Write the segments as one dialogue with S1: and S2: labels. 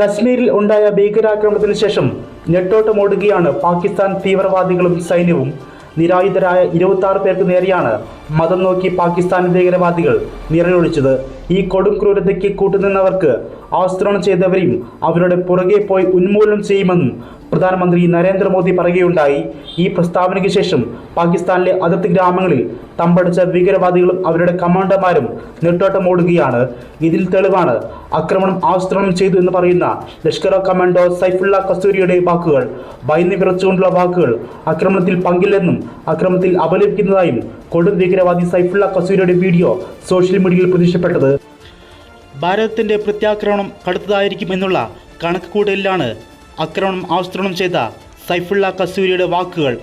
S1: കശ്മീരിൽ ഉണ്ടായ ഭീകരാക്രമണത്തിന് ശേഷം ഞെട്ടോട്ടമോടുകയാണ് പാകിസ്ഥാൻ തീവ്രവാദികളും സൈന്യവും. നിരായുധരായ ഇരുപത്തി പേർക്ക് നേരെയാണ് മതം നോക്കി പാകിസ്ഥാൻ ഭീകരവാദികൾ നിറയൊഴിച്ചത്. ഈ കൊടും ക്രൂരതയ്ക്ക് കൂട്ടുനിന്നവർക്ക് ആസൂത്രണം ചെയ്തവരെയും അവരുടെ പുറകെ പോയി ഉന്മൂലനം ചെയ്യുമെന്നും പ്രധാനമന്ത്രി നരേന്ദ്രമോദി പറയുകയുണ്ടായി. ഈ പ്രസ്താവനയ്ക്ക് ശേഷം പാകിസ്ഥാനിലെ അതിർത്തി ഗ്രാമങ്ങളിൽ തമ്പടിച്ച ഭീകരവാദികളും അവരുടെ കമാൻഡർമാരും നെട്ടോട്ടമോടുകയാണ് ഇതിൽ തെളിവാണ് ആക്രമണം ആസൂത്രണം ചെയ്തു എന്ന് പറയുന്ന ലഷ്കർ കമാൻഡോ സൈഫുള്ള കസ്തൂരിയുടെ വാക്കുകൾ. ഭയന്ന് വിറച്ചുകൊണ്ടുള്ള വാക്കുകൾ ആക്രമണത്തിൽ പങ്കില്ലെന്നും ആക്രമണത്തിൽ അപലപിക്കുന്നതായും കൊടും ഭീകരവാദി സൈഫുള്ള കസൂരിയുടെ വീഡിയോ സോഷ്യൽ മീഡിയയിൽ പ്രത്യക്ഷപ്പെട്ടത്. ഭാരതത്തിന്റെ പ്രത്യാക്രമണം കടുത്തതായിരിക്കുമെന്നുള്ള കണക്കുകൂട്ടലിലാണ് ആക്രമണം ആസൂത്രണം ചെയ്ത സൈഫുള്ള കസൂരിയുടെ വാക്കുകൾ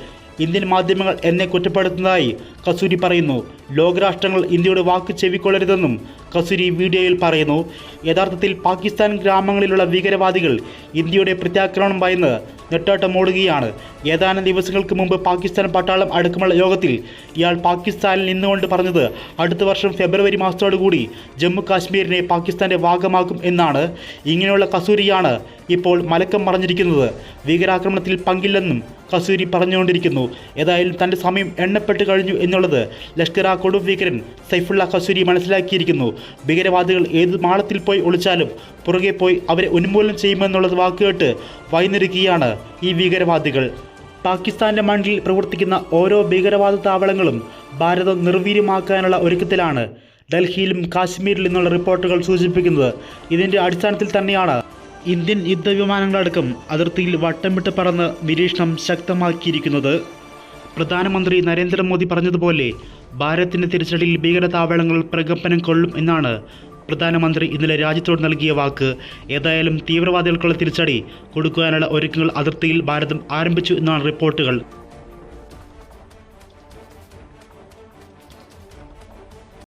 S1: ഇന്ത്യൻ മാധ്യമങ്ങൾ എന്നെ കുറ്റപ്പെടുത്തുന്നതായി കസൂരി പറയുന്നു. ലോകരാഷ്ട്രങ്ങൾ ഇന്ത്യയുടെ വാക്ക് ചെവിക്കൊള്ളരുതെന്നും കസൂരി വീഡിയോയിൽ പറയുന്നു യഥാർത്ഥത്തിൽ പാകിസ്ഥാൻ ഗ്രാമങ്ങളിലുള്ള ഭീകരവാദികൾ ഇന്ത്യയുടെ പ്രത്യാക്രമണം ഭയന്ന് നെട്ടോട്ടമോടുകയാണ് ഏതാനും ദിവസങ്ങൾക്ക് മുമ്പ് പാകിസ്ഥാൻ പട്ടാളം അടക്കമുള്ള യോഗത്തിൽ ഇയാൾ പാകിസ്ഥാനിൽ നിന്നുകൊണ്ട് പറഞ്ഞത് അടുത്ത വർഷം ഫെബ്രുവരി മാസത്തോടുകൂടി ജമ്മു കാശ്മീരിനെ പാകിസ്ഥാന്റെ ഭാഗമാക്കും എന്നാണ്. ഇങ്ങനെയുള്ള കസൂരിയാണ് ഇപ്പോൾ മലക്കം മറിഞ്ഞിരിക്കുന്നത്. ഭീകരാക്രമണത്തിൽ പങ്കില്ലെന്നും കസൂരി പറഞ്ഞുകൊണ്ടിരിക്കുന്നു. ഏതായാലും തന്റെ സമയം എണ്ണപ്പെട്ട് കഴിഞ്ഞു എന്നുള്ളത് ലഷ്കർ ആ സൈഫുള്ള കസൂരി മനസ്സിലാക്കിയിരിക്കുന്നു. ഭീകരവാദികൾ ഏത് മാളത്തിൽ പോയി ഒളിച്ചാലും പുറകെ പോയി അവരെ ഉന്മൂലനം ചെയ്യുമെന്നുള്ളത് വാക്കുകേട്ട് വൈനിരുകിയാണ് ഈ ഭീകരവാദികൾ. പാകിസ്ഥാന്റെ മണ്ണിൽ പ്രവർത്തിക്കുന്ന ഓരോ ഭീകരവാദ താവളങ്ങളും ഭാരതം നിർവീര്യമാക്കാനുള്ള ഒരുക്കത്തിലാണ് ഡൽഹിയിലും കാശ്മീരിൽ നിന്നുള്ള റിപ്പോർട്ടുകൾ സൂചിപ്പിക്കുന്നത്. ഇതിന്റെ അടിസ്ഥാനത്തിൽ തന്നെയാണ് ഇന്ത്യൻ യുദ്ധവിമാനങ്ങളടക്കം അതിർത്തിയിൽ വട്ടം വിട്ട് പറന്ന് നിരീക്ഷണം ശക്തമാക്കിയിരിക്കുന്നത്. പ്രധാനമന്ത്രി നരേന്ദ്രമോദി പറഞ്ഞതുപോലെ ഭാരതത്തിന്റെ തിരിച്ചടിയിൽ ഭീകര താവളങ്ങൾ പ്രകമ്പനം കൊള്ളും എന്നാണ് പ്രധാനമന്ത്രി ഇന്നലെ രാജ്യത്തോട് നൽകിയ വാക്ക്. ഏതായാലും തീവ്രവാദികൾക്കുള്ള തിരിച്ചടി കൊടുക്കുവാനുള്ള ഒരുക്കങ്ങൾ അതിർത്തിയിൽ ഭാരതം ആരംഭിച്ചു എന്നാണ് റിപ്പോർട്ടുകൾ.